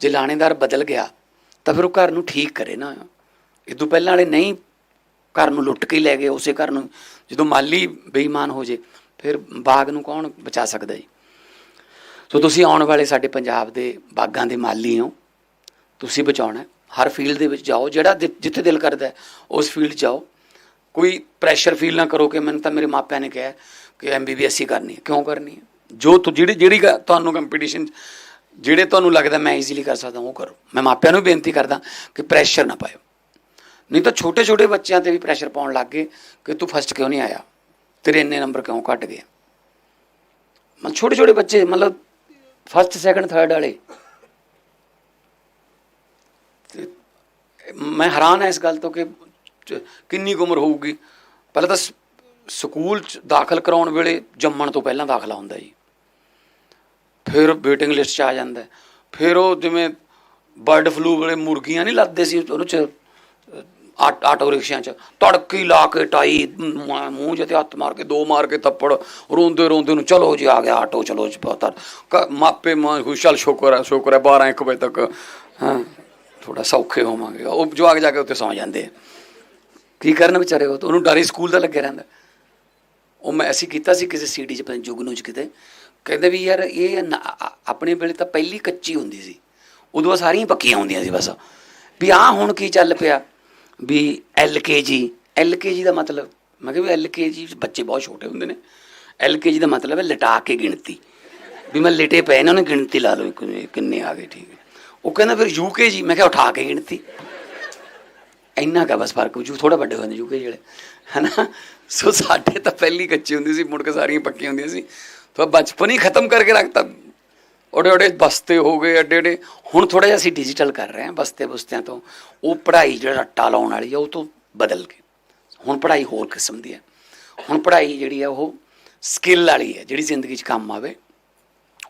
ਜੇ ਲਾਣੇਦਾਰ ਬਦਲ ਗਿਆ, ਤਾਂ ਫਿਰ ਉਹ ਘਰ ਨੂੰ ਠੀਕ ਕਰੇ ਨਾ। ਇਹ ਤੋਂ ਪਹਿਲਾਂ ਵਾਲੇ ਨਹੀਂ ਘਰ ਨੂੰ ਲੁੱਟ ਕੇ ਹੀ ਲੈ ਗਏ, ਉਸੇ ਘਰ ਨੂੰ। ਜਦੋਂ ਮਾਲੀ ਬੇਈਮਾਨ ਹੋ ਜੇ, ਫਿਰ ਬਾਗ ਨੂੰ ਕੌਣ ਬਚਾ ਸਕਦਾ ਜੀ? ਸੋ ਤੁਸੀਂ ਆਉਣ ਵਾਲੇ ਸਾਡੇ ਪੰਜਾਬ ਦੇ ਬਾਗਾਂ ਦੇ ਮਾਲੀ ਹੋ। ਤੁਸੀਂ ਬਚਾਉਣਾ ਹਰ ਫੀਲਡ ਦੇ ਵਿੱਚ ਜਾਓ, ਜਿਹੜਾ ਜਿੱਥੇ ਦਿਲ ਕਰਦਾ ਉਸ ਫੀਲਡ 'ਚ ਜਾਓ। ਕੋਈ ਪ੍ਰੈਸ਼ਰ ਫੀਲ ਨਾ ਕਰੋ ਕਿ ਮੈਨੂੰ ਤਾਂ ਮੇਰੇ ਮਾਪਿਆਂ ਨੇ ਕਿਹਾ ਕਿ ਐਮਬੀਬੀਐਸ ਹੀ ਕਰਨੀ ਹੈ। ਕਿਉਂ ਕਰਨੀ ਹੈ? ਜੋ ਤੁ, ਜਿਹੜੀ ਜਿਹੜੀ ਤੁਹਾਨੂੰ ਕੰਪੀਟੀਸ਼ਨ ਜਿਹੜੇ ਤੁਹਾਨੂੰ ਲੱਗਦਾ ਮੈਂ ਈਜ਼ੀਲੀ ਕਰ ਸਕਦਾ, ਉਹ ਕਰੋ। ਮੈਂ ਮਾਪਿਆਂ ਨੂੰ ਵੀ ਬੇਨਤੀ ਕਰਦਾ ਕਿ ਪ੍ਰੈਸ਼ਰ ਨਾ ਪਾਇਓ। ਨਹੀਂ ਤਾਂ ਛੋਟੇ ਛੋਟੇ ਬੱਚਿਆਂ ਤੇ ਵੀ ਪ੍ਰੈਸ਼ਰ ਪਾਉਣ ਲੱਗ ਗਏ ਕਿ ਤੂੰ ਫਸਟ ਕਿਉਂ ਨਹੀਂ ਆਇਆ? ਤੇਰੇ ਇੰਨੇ ਨੰਬਰ ਕਿਉਂ ਘਟ ਗਏ? ਮਤਲਬ ਛੋਟੇ ਛੋਟੇ ਬੱਚੇ, ਮਤਲਬ ਫਸਟ ਸੈਕੰਡ ਥਰਡ ਵਾਲੇ ਮੈਂ ਹੈਰਾਨ ਹਾਂ ਇਸ ਗੱਲ ਤੋਂ ਕਿ ਕਿੰਨੀ ਕੁ ਉਮਰ ਹੋਊਗੀ। ਪਹਿਲਾਂ ਤਾਂ ਸਕੂਲ ਚ ਦਾਖਲ ਕਰਾਉਣ ਵੇਲੇ ਜੰਮਣ ਤੋਂ ਪਹਿਲਾਂ ਦਾਖਲਾ ਹੁੰਦਾ ਜੀ। ਫਿਰ ਵੇਟਿੰਗ ਲਿਸਟ 'ਚ ਆ ਜਾਂਦਾ ਫਿਰ ਉਹ ਜਿਵੇਂ ਬਰਡ ਫਲੂ ਵੇਲੇ ਮੁਰਗੀਆਂ ਨਹੀਂ ਲੱਦਦੇ ਸੀ ਉਹਨੂੰ ਚ ਅਹ, ਆਟੋ ਰਿਕਸ਼ਿਆਂ 'ਚ। ਤੜਕੀ ਲਾ ਕੇ ਟਾਈ ਮ- ਮੂੰਹ 'ਚ ਤੇ ਹੱਥ ਮਾਰ ਕੇ ਦੋ ਮਾਰ ਕੇ ਥੱਪੜ ਰੋਂਦੇ ਰੋਂਦੇ ਨੂੰ ਚਲੋ ਜੀ ਆ ਗਿਆ ਆਟੋ ਚਲੋ ਜੀ ਪਤਾ। ਕ- ਮਾਪੇ ਮਾਂ ਹੁਸ਼ਲ ਸ਼ੁਕਰ ਹੈ ਸ਼ੁਕਰ ਹੈ 12 1 ਵਜੇ ਤੱਕ ਹਾਂ। ਥੋੜਾ ਸੌਖੇ ਹੋਵਾਂਗੇ। ਉਹ ਜਵਾਕ ਜਾ ਕੇ ਉੱਤੇ ਸੌ ਜਾਂਦੇ ਆ। ਕੀ ਕਰਨ ਵਿਚਾਰੇ ਉਹ ਤਾਂ ਉਹਨੂੰ ਡਰ ਹੀ ਸਕੂਲ ਦਾ ਲੱਗਿਆ ਰਹਿੰਦਾ। ਉਹ ਮੈਂ ਅਸੀਂ ਕੀਤਾ ਸੀ ਕਿਸੇ ਸੀਡੀ ਚ, ਪਤਾ ਜੁਗਨੂ ਚ ਕਿਤੇ। ਕਹਿੰਦੇ ਵੀ ਯਾਰ ਇਹ ਨਾ- ਆਪਣੇ ਵੇਲੇ ਤਾਂ ਪਹਿਲੀ ਕੱਚੀ ਹੁੰਦੀ ਸੀ। ਉਦੋਂ ਸਾਰੀਆਂ ਪੱਕੀਆਂ ਹੁੰਦੀਆਂ ਸੀ ਬਸ। ਵੀ ਆਹ ਹੁਣ ਕੀ ਚੱਲ ਪਿਆ? ਵੀ ਐਲਕੇਜੀ ਐਲਕੇਜੀ ਦਾ ਮਤਲਬ, ਮੈਂ ਕਿਹਾ ਵੀ ਐਲਕੇਜੀ ਬੱਚੇ ਬਹੁਤ ਛੋਟੇ ਹੁੰਦੇ ਨੇ। ਐਲਕੇਜੀ ਦਾ ਮਤਲਬ ਹੈ ਲਟਾ ਕੇ ਗਿਣਤੀ। ਵੀ ਮੈਂ ਲਿਟੇ ਪਏ ਇਹਨਾਂ ਨੂੰ ਗਿਣਤੀ ਲਾ ਲਓ ਕਿੰਨੇ ਆ ਗਏ, ਠੀਕ ਹੈ। ਉਹ ਕਹਿੰਦਾ ਫਿਰ ਯੂਕੇਜੀ ਮੈਂ ਕਿਹਾ ਉਠਾ ਕੇ ਗਿਣਤੀ। ਇੰਨਾ ਕਾ ਬਸ ਫ਼ਰਕ ਜੂ ਥੋੜਾ ਵੱਡੇ ਹੁੰਦੇ ਯੂਕੇ ਜਿਹੜੇ ਹਨਾ? ਸੋ ਸਾਡੇ ਤਾਂ ਪਹਿਲੀ ਕੱਚੀ ਹੁੰਦੀ ਸੀ, ਮੁੜ ਕੇ ਸਾਰੀਆਂ ਪੱਕੀਆਂ ਹੁੰਦੀਆਂ ਸੀ। ਤਾਂ ਬਚਪਨ ਹੀ ਖਤਮ ਕਰਕੇ ਰੱਖਤਾ। ਓਡੇ ਓਡੇ ਬਸਤੇ ਹੋ ਗਏ ਅੱਡੇ ਅੱਡੇ ਹੁਣ ਥੋੜਾ ਜਿਹਾ ਅਸੀਂ ਡਿਜੀਟਲ ਕਰ ਰਹੇ ਹਾਂ ਬਸਤੇ ਬੁਸਤਿਆਂ ਤੋਂ। ਉਹ ਪੜ੍ਹਾਈ ਜਿਹੜਾ ਰੱਟਾ ਲਾਉਣ ਵਾਲੀ ਆ, ਉਹ ਤੋਂ ਬਦਲ ਕੇ। ਹੁਣ ਪੜ੍ਹਾਈ ਹੋਰ ਕਿਸਮ ਦੀ ਹੈ ਹੁਣ ਪੜ੍ਹਾਈ ਜਿਹੜੀ ਆ, ਉਹ ਸਕਿੱਲ ਵਾਲੀ ਹੈ ਜਿਹੜੀ ਜ਼ਿੰਦਗੀ 'ਚ ਕੰਮ ਆਵੇ,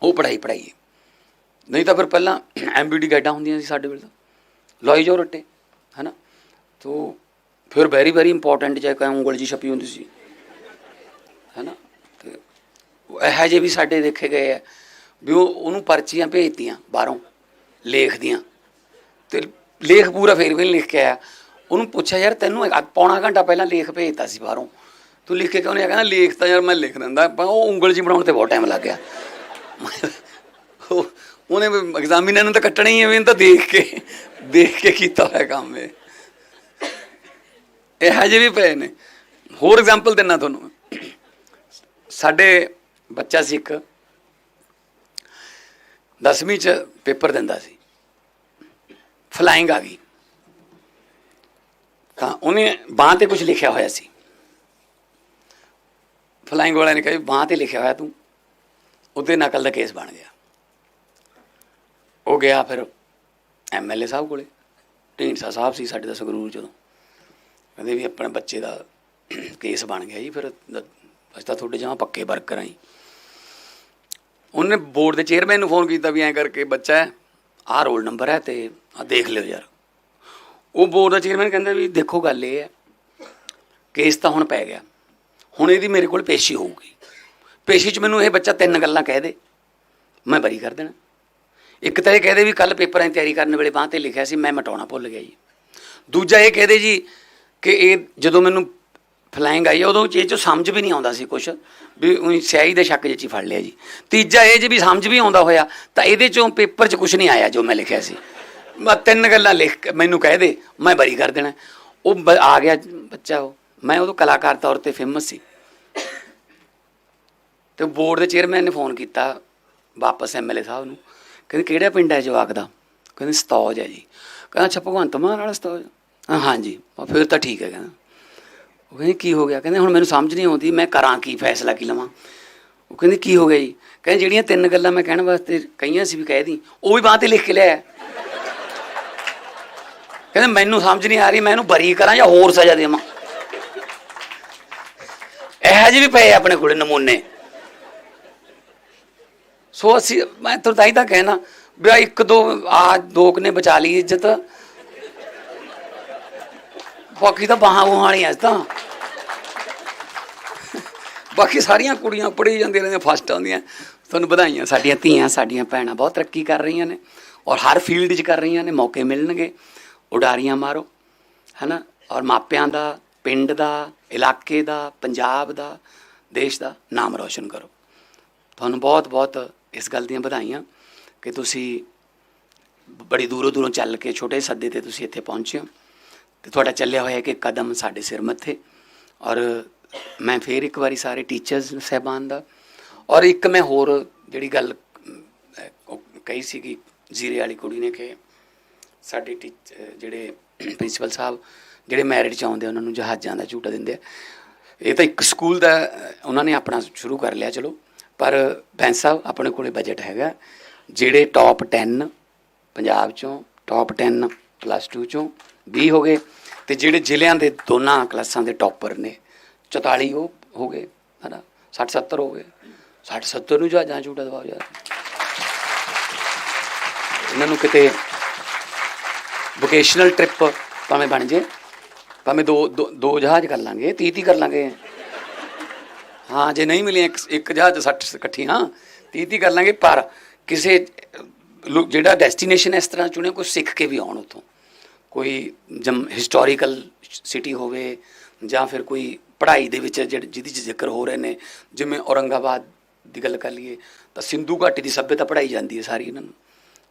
ਉਹ ਪੜ੍ਹਾਈ ਪੜ੍ਹਾਈ ਹੈ ਨਹੀਂ ਤਾਂ ਫਿਰ ਪਹਿਲਾਂ ਐਮਬੀਡੀ ਗਾਈਡਾਂ ਹੁੰਦੀਆਂ ਸੀ ਸਾਡੇ ਵੇਲੇ ਤਾਂ। ਲੋਈ ਜੋ ਰੱਟੇ, ਹਨਾ? ਤੋ ਫਿਰ ਵੈਰੀ ਵੈਰੀ ਇੰਪੋਰਟੈਂਟ ਜੇ ਕੋਈ ਉਂਗਲ ਜੀ ਛਪੀ ਹੁੰਦੀ ਸੀ। ਹਨਾ? ਤੇ ਉਹ ਇਹੋ ਜਿਹੇ ਵੀ ਸਾਡੇ ਦੇਖੇ ਗਏ ਆ ਵੀ ਉਹ ਉਹਨੂੰ ਪਰਚੀਆਂ ਭੇਜਤੀਆਂ ਬਾਹਰੋਂ, ਲੇਖ ਦੀਆਂ। ਤੇ ਲੇਖ ਪੂਰਾ ਫੇਰ ਵੀ ਨਹੀਂ ਲਿਖ ਕੇ ਆਇਆ। ਉਹਨੂੰ ਪੁੱਛਿਆ, ਯਾਰ ਤੈਨੂੰ ਪੌਣਾ ਘੰਟਾ ਪਹਿਲਾਂ ਲੇਖ ਭੇਜਤਾ ਸੀ ਬਾਹਰੋਂ। ਤੂੰ ਲਿਖ ਕੇ ਕਿਉਂ ਨਹੀਂ ਆਇਆ? ਕਹਿੰਦਾ, ਲੇਖ ਤਾਂ ਯਾਰ ਮੈਂ ਲਿਖ ਦਿੰਦਾ। ਪਰ ਉਹ ਉਂਗਲ ਜੀ ਬਣਾਉਣ ਤੇ ਬਹੁਤ ਟਾਈਮ ਲੱਗ ਗਿਆ। ਉਹ- ਉਹਨੇ ਐਗਜ਼ਾਮੀਨਰ ਨੂੰ ਤਾਂ ਕੱਟਣਾ ਹੀ ਹੈ ਵੀ ਤਾਂ ਦੇਖ ਕੇ ਦੇਖ ਕੇ ਕੀਤਾ ਹੋਇਆ ਕੰਮ ਇਹ। ਇਹ ਹਜੇ ਵੀ ਪਏ ਨੇ। ਹੋਰ ਐਗਜ਼ਾਮਪਲ ਦਿੰਨਾ ਤੁਹਾਨੂੰ ਸਾਡੇ ਬੱਚਾ ਸੀ ਇੱਕ 10ਵੀਂ ਚ ਪੇਪਰ ਦਿੰਦਾ ਸੀ। ਫਲਾਇੰਗ ਆ ਗਈ। ਤਾਂ ਉਹਨੇ ਬਾਂਹ ਤੇ ਕੁਝ ਲਿਖਿਆ ਹੋਇਆ ਸੀ। ਫਲਾਇੰਗ ਵਾਲਿਆਂ ਨੇ ਕਿਹਾ ਵੀ ਬਾਂਹ ਤੇ ਲਿਖਿਆ ਹੋਇਆ ਤੂੰ। ਉਹਦੇ ਨਕਲ ਦਾ ਕੇਸ ਬਣ ਗਿਆ। ਉਹ ਗਿਆ ਫਿਰ ਐਮਐਲਏ ਸਾਹਿਬ ਕੋਲੇ। ਢੀਂਡਸਾ ਸਾਹਿਬ ਸੀ ਸਾਡੇ ਦਾ ਸੰਗਰੂਰ ਜਦੋਂ ਕਹਿੰਦੇ ਵੀ ਆਪਣੇ ਬੱਚੇ ਦਾ ਕੇਸ ਬਣ ਗਿਆ ਜੀ, ਫਿਰ ਅਸੀਂ ਤਾਂ ਤੁਹਾਡੇ ਜਮਾ ਪੱਕੇ ਵਰਕਰ ਆਂ ਜੀ। ਉਹਨੇ ਬੋਰਡ ਦੇ ਚੇਅਰਮੈਨ ਨੂੰ ਫੋਨ ਕੀਤਾ ਵੀ ਐਂ ਕਰਕੇ ਬੱਚਾ ਹੈ, ਆਹ ਰੋਲ ਨੰਬਰ ਹੈ ਤੇ ਆ ਦੇਖ ਲਿਓ ਯਾਰ। ਉਹ ਬੋਰਡ ਦਾ ਚੇਅਰਮੈਨ ਕਹਿੰਦਾ ਵੀ ਦੇਖੋ ਗੱਲ ਇਹ ਹੈ, ਕੇਸ ਤਾਂ ਹੁਣ ਪੈ ਗਿਆ। ਹੁਣ ਇਹਦੀ ਮੇਰੇ ਕੋਲ ਪੇਸ਼ੀ ਹੋਊਗੀ। ਪੇਸ਼ੀ 'ਚ ਮੈਨੂੰ ਇਹ ਬੱਚਾ ਤਿੰਨ ਗੱਲਾਂ ਕਹਿ ਦੇ। ਮੈਂ ਬਰੀ ਕਰ ਦੇਣਾ। ਇੱਕ ਤਾਂ ਇਹ ਕਹਦੇ ਵੀ ਕੱਲ ਪੇਪਰਾਂ ਦੀ ਤਿਆਰੀ ਕਰਨ ਵੇਲੇ ਬਾਂਹ ਤੇ ਲਿਖਿਆ ਸੀ, ਮੈਂ ਮਟਾਉਣਾ ਭੁੱਲ ਗਿਆ ਜੀ। ਦੂਜਾ ਇਹ ਕਹਦੇ ਜੀ ਕਿ ਇਹ ਜਦੋਂ ਮੈਨੂੰ ਫਲਾਇੰਗ ਆਈ ਉਦੋਂ ਇਹ ਚੋਂ ਸਮਝ ਵੀ ਨਹੀਂ ਆਉਂਦਾ ਸੀ ਕੁਝ ਵੀ ਉਹੀ ਸਿਆਹੀ ਦੇ ਸ਼ੱਕ ਜਿਹੀ ਫੜ ਲਿਆ ਜੀ। ਤੀਜਾ ਇਹ ਜੀ ਵੀ ਸਮਝ ਵੀ ਆਉਂਦਾ ਹੋਇਆ, ਤਾਂ ਇਹਦੇ ਚੋਂ ਪੇਪਰ 'ਚ ਕੁਝ ਨਹੀਂ ਆਇਆ ਜੋ ਮੈਂ ਲਿਖਿਆ ਸੀ। ਮੈਂ ਤਿੰਨ ਗੱਲਾਂ ਲਿਖ ਮੈਨੂੰ ਕਹਿ ਦੇ, ਮੈਂ ਬਰੀ ਕਰ ਦੇਣਾ। ਉਹ ਬ- ਆ ਗਿਆ ਬੱਚਾ ਉਹ, ਮੈਂ ਉਦੋਂ ਕਲਾਕਾਰ ਤੌਰ ਤੇ ਫੇਮਸ ਸੀ। ਤੇ ਬੋਰਡ ਦੇ ਚੇਅਰਮੈਨ ਨੇ ਫੋਨ ਕੀਤਾ ਵਾਪਸ ਐਮਐਲਏ ਸਾਹਿਬ ਨੂੰ। ਕਹਿੰਦੇ ਕਿਹੜਾ ਪਿੰਡ ਹੈ ਜਵਾਕ ਦਾ? ਕਹਿੰਦੇ ਸਤੌਜ ਹੈ ਜੀ। ਕਹਿੰਦਾ ਅੱਛਾ, ਭਗਵੰਤ ਮਾਨ ਵਾਲਾ ਸਤੌਜ? ਹਾਂਜੀ ਫਿਰ ਤਾਂ ਠੀਕ ਹੈ ਕਹਿੰਦਾ। ਉਹ ਕਹਿੰਦੇ ਕੀ ਹੋ ਗਿਆ? ਕਹਿੰਦੇ ਹੁਣ ਮੈਨੂੰ ਸਮਝ ਨਹੀਂ ਆਉਂਦੀ, ਮੈਂ ਕਰਾਂ ਕੀ, ਫੈਸਲਾ ਕੀ ਲਵਾਂ? ਉਹ ਕਹਿੰਦੇ ਕੀ ਹੋ ਗਿਆ ਜੀ? ਕਹਿੰਦੇ ਜਿਹੜੀਆਂ ਤਿੰਨ ਗੱਲਾਂ ਮੈਂ ਕਹਿਣ ਵਾਸਤੇ ਕਹੀਆਂ ਸੀ ਵੀ ਕਹਿ ਦੀ, ਉਹ ਵੀ ਬਾਂਹ ਤੇ ਲਿਖ ਕੇ ਲਿਆ ਕਹਿੰਦੇ ਮੈਨੂੰ ਸਮਝ ਨਹੀਂ ਆ ਰਹੀ, ਮੈਂ ਇਹਨੂੰ ਬਰੀ ਕਰਾਂ ਜਾਂ ਹੋਰ ਸਜ਼ਾ ਦੇਵਾਂ? ਇਹੋ ਜਿਹੇ ਵੀ ਪਏ ਆਪਣੇ ਕੋਲੇ ਨਮੂਨੇ। ਸੋ ਅਸੀਂ, ਮੈਂ ਤਾਂ ਤਾਂ ਹੀ ਤਾਂ ਕਹਿਣਾ, ਵੀ ਆਹ ਇੱਕ ਦੋ ਆ ਦੋ ਕੁ ਨੇ ਬਚਾ ਲਈ ਇੱਜ਼ਤ। ਬਾਕੀ ਤਾਂ ਬਾਹਾਂ ਬੂਹਾਂ ਵਾਲੀਆਂ ਇਸ ਤਾਂ। ਬਾਕੀ ਸਾਰੀਆਂ ਕੁੜੀਆਂ ਪੜ੍ਹੀ ਜਾਂਦੀਆਂ ਰਹਿੰਦੀਆਂ ਫਸਟ ਆਉਂਦੀਆਂ। ਤੁਹਾਨੂੰ ਵਧਾਈਆਂ, ਸਾਡੀਆਂ ਧੀਆਂ, ਸਾਡੀਆਂ ਭੈਣਾਂ ਬਹੁਤ ਤਰੱਕੀ ਕਰ ਰਹੀਆਂ ਨੇ। ਔਰ ਹਰ ਫੀਲਡ 'ਚ ਕਰ ਰਹੀਆਂ ਨੇ, ਮੌਕੇ ਮਿਲਣਗੇ। ਉਡਾਰੀਆਂ ਮਾਰੋ, ਹੈਨਾ? ਔਰ ਮਾਪਿਆਂ ਦਾ, ਪਿੰਡ ਦਾ, ਇਲਾਕੇ ਦਾ, ਪੰਜਾਬ ਦਾ, ਦੇਸ਼ ਦਾ ਨਾਮ ਰੋਸ਼ਨ ਕਰੋ। ਤੁਹਾਨੂੰ ਬਹੁਤ ਬਹੁਤ ਇਸ ਗੱਲ ਦੀਆਂ ਵਧਾਈਆਂ ਕਿ ਤੁਸੀਂ ਬੜੀ ਦੂਰੋਂ ਦੂਰੋਂ ਚੱਲ ਕੇ ਛੋਟੇ ਸੱਦੇ ਤੇ ਤੁਸੀਂ ਇੱਥੇ ਪਹੁੰਚੇ ਹੋ ਤੇ ਤੁਹਾਡਾ ਚੱਲਿਆ ਹੋਇਆ ਕਿ ਕਦਮ ਸਾਡੇ ਸਿਰ ਮੱਥੇ ਔਰ ਮੈਂ ਫੇਰ ਇੱਕ ਵਾਰੀ ਸਾਰੇ ਟੀਚਰਸ ਸਹਿਬਾਨ ਦਾ ਔਰ ਇੱਕ ਮੈਂ ਹੋਰ ਜਿਹੜੀ ਗੱਲ ਉਹ ਕਹੀ ਸੀਗੀ ਜ਼ੀਰੇ ਵਾਲੀ ਕੁੜੀ ਨੇ ਕਿ ਸਾਡੇ ਟੀਚ ਜਿਹੜੇ ਪ੍ਰਿੰਸੀਪਲ ਸਾਹਿਬ ਜਿਹੜੇ ਮੈਰਿਟ ਚ ਆਉਂਦੇ ਆ, ਉਹਨਾਂ ਨੂੰ ਜਹਾਜ਼ਾਂ ਦਾ ਝੂਟਾ ਦਿੰਦੇ ਆ। ਇਹ ਤਾਂ ਇੱਕ ਸਕੂਲ ਦਾ ਉਹਨਾਂ ਨੇ ਆਪਣਾ ਸ਼ੁਰੂ ਕਰ ਲਿਆ ਚਲੋ। ਪਰ ਬੈਂਸ ਸਾਹਿਬ, ਆਪਣੇ ਕੋਲੇ ਬਜਟ ਹੈਗਾ। ਜਿਹੜੇ ਟੌਪ 10 ਪੰਜਾਬ ਚੋਂ ਟੌਪ 10 ਪਲੱਸ 2 ਚੋਂ 20 ਹੋ ਗਏ ਤੇ ਜਿਹੜੇ ਜ਼ਿਲ੍ਹਿਆਂ ਦੇ ਦੋਨਾਂ ਕਲਾਸਾਂ ਦੇ ਟੌਪਰ ਨੇ 44 ਉਹ ਹੋ ਗਏ, ਹਨਾ? 60 70 ਹੋ ਗਏ। 60 70 ਨੂੰ ਜਹਾਜ਼ਾਂ ਝੂਟਾ ਦਵਾਓ ਯਾਰ ਇਹਨਾਂ ਨੂੰ ਕਿਤੇ ਵੋਕੇਸ਼ਨਲ ਟ੍ਰਿਪ ਭਾਵੇਂ ਬਣ ਜੇ, ਭਾਵੇਂ ਦੋ ਦੋ ਦੋ ਜਹਾਜ਼ ਕਰ ਲਾਂਗੇ 30 30 ਕਰ ਲਾਂਗੇ। ਹਾਂ, ਜੇ ਨਹੀਂ ਮਿਲੀਆਂ ਇੱਕ ਇੱਕ ਜਹਾਜ਼ 60 ਇਕੱਠੀ ਹਾਂ 30 30 ਕਰ ਲਾਂਗੇ, ਪਰ ਕਿਸੇ, ਲੋ- ਜਿਹੜਾ ਡੈਸਟੀਨੇਸ਼ਨ ਇਸ ਤਰ੍ਹਾਂ ਚੁਣਿਆ, ਕੋਈ ਸਿੱਖ ਕੇ ਵੀ ਆਉਣ ਉਥੋਂ। ਕੋਈ ਜਮ ਹਿਸਟੋਰੀਕਲ ਸਿਟੀ ਹੋਵੇ, ਜਾਂ ਫਿਰ ਕੋਈ ਪੜ੍ਹਾਈ ਦੇ ਵਿੱਚ ਜਿਹੜੇ, ਜਿਹਦੀ 'ਚ ਜ਼ਿਕਰ ਹੋ ਰਹੇ ਨੇ, ਜਿਵੇਂ ਔਰੰਗਾਬਾਦ ਦੀ ਗੱਲ ਕਰ ਲਈਏ, ਤਾਂ ਸਿੰਧੂ ਘਾਟੀ ਦੀ ਸਭਿਅਤਾ ਪੜ੍ਹਾਈ ਜਾਂਦੀ ਹੈ ਸਾਰੀ ਇਹਨਾਂ ਨੂੰ,